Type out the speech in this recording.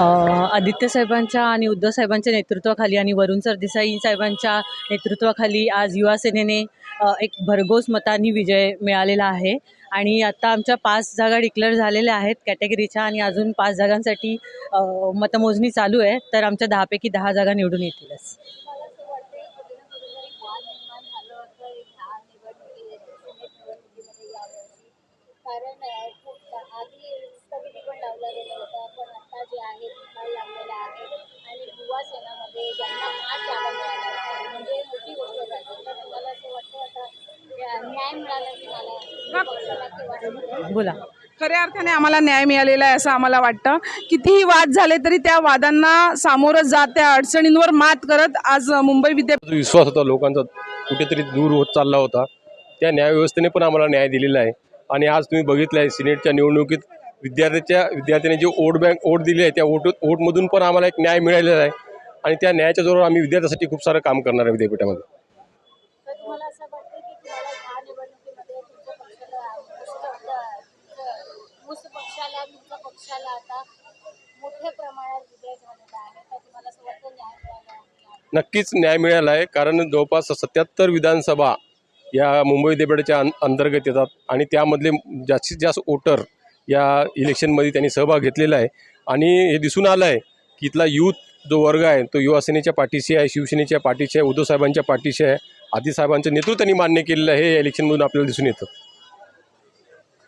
आदित्य साहेबांच्या आणि उद्धव साहेबांच्या नेतृत्वाखाली आणि वरुण सरदेसाई साहेबांच्या नेतृत्वाखाली आज युवा सेनेने एक भरघोस मतांनी विजय मिळालेला आहे. आणि आता आमच्या पाच जागा डिक्लेअर झालेल्या आहेत कॅटेगरीच्या आणि अजून पाच जागांसाठी मतमोजणी चालू आहे. तर आमच्या दहापैकी दहा जागा निवडून येतीलच. कारण आधी स्थगिती पण लावलं गेलं होतं पण आहे निकाल लागलेला आहे. आणि युवा सेनामध्ये ज्यांना जागा आहेत, म्हणजे मोठी गोष्ट झाली. तर मला असं वाटतं आता न्याय मिळाला की मला बोला. खऱ्या अर्थाने आम्हाला न्याय मिळालेला आहे असं आम्हाला वाटतं. कितीही वाद झाले तरी त्या वादांना सामोरं जात त्या अडचणींवर मात करत आज मुंबई विद्यापीठ विश्वास होता लोकांचा कुठेतरी दूर होत चालला होता त्या न्यायव्यवस्थेने पण आम्हाला न्याय दिलेला आहे. आणि आज तुम्ही बघितलं आहे सिनेटच्या निवडणुकीत विद्यार्थ्याच्या विद्यार्थ्यांनी जे वोट बँक वोट दिली आहे त्या वोट वोटमधून पण आम्हाला एक न्याय मिळालेला आहे. आणि त्या न्यायाच्या जोरावर आम्ही विद्यार्थ्यासाठी खूप सारं काम करणार आहे विद्यापीठामध्ये. नक्कीच न्याय मिळाला आहे कारण जवळपास सत्याहत्तर विधानसभा या मुंबई विद्यापीठाच्या अंतर्गत येतात. आणि त्यामधले जास्तीत जास्त वोटर या इलेक्शनमध्ये त्यांनी सहभाग घेतलेला आहे. आणि हे दिसून आलं आहे की इथला यूथ जो वर्ग आहे तो युवासेनेच्या पाठीशी आहे शिवसेनेच्या पाठीशी आहे उद्धवसाहेबांच्या पाठीशी आहे आदिसाहेबांचं नेतृत्व त्यांनी मान्य केलेलं आहे हे या इलेक्शनमधून आपल्याला दिसून येतं.